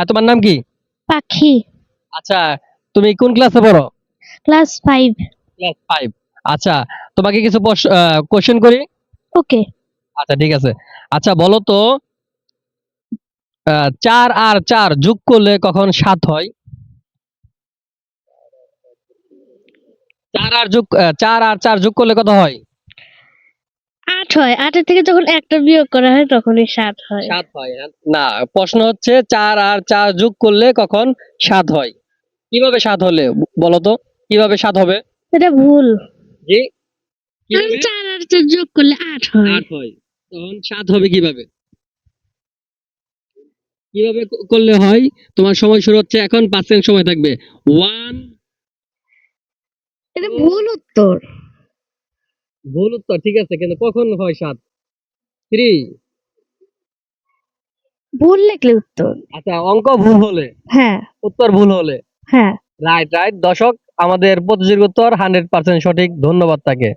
হ্যাঁ তোমার নাম কি? পাখি। আচ্ছা তুমি কোন ক্লাসে পড়ো? ক্লাস ফাইভ ক্লাস ফাইভ আচ্ছা তোমাকে কিছু কোশ্চেন করি? ওকে। আচ্ছা ঠিক আছে। আচ্ছা বলো তো চার আর চার যোগ করলে কখন সাত হয়? চার আর যোগ চার আর চার যোগ করলে কত হয়? আট হয়। আটের থেকে যখন একটা বিয়োগ করা হয় তখনই সাত হয়। সাত হয়? না প্রশ্ন হচ্ছে চার আর চার যোগ করলে কখন সাত হয়? কীভাবে সাত হলে বলো তো? কীভাবে সাত হবে? এটা ভুল। জি? চার আর চার যোগ করলে আট হয়। আট হয়। তখন সাত হবে কীভাবে? কীভাবে করলে হয়? তোমার সময় শুরু হচ্ছে এখন পাঁচ সেকেন্ড সময় থাকবে। ওয়ান এটা ভুল উত্তর। ভুল উত্তর ঠিক আছে কিন্তু কখন হয় সাত? থ্রি ভুল লিখলে উত্তর। আচ্ছা অঙ্ক ভুল হলে? হ্যাঁ। উত্তর ভুল হলে? হ্যাঁ। রাইট রাইট দশক আমাদের প্রতিযোগিতার উত্তর হান্ড্রেড পার্সেন্ট সঠিক ধন্যবাদ তাকে।